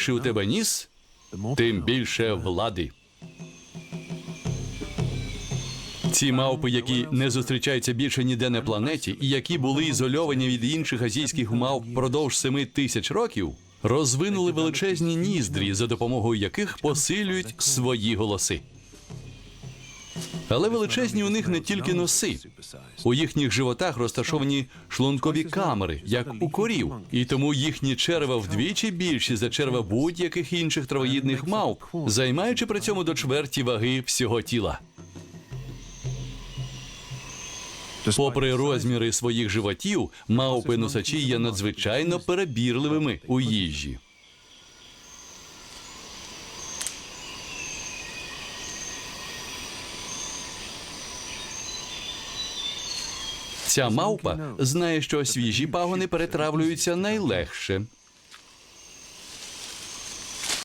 Що у тебе ніс, тим більше влади. Ці мавпи, які не зустрічаються більше ніде на планеті, і які були ізольовані від інших азійських мавп впродовж семи тисяч років, розвинули величезні ніздрі, за допомогою яких посилюють свої голоси. Але величезні у них не тільки носи. У їхніх животах розташовані шлункові камери, як у корів, і тому їхні черева вдвічі більші за черева будь-яких інших травоїдних мавп, займаючи при цьому до чверті ваги всього тіла. Попри розміри своїх животів, мавпи носачі є надзвичайно перебірливими у їжі. Ця мавпа знає, що свіжі пагони перетравлюються найлегше,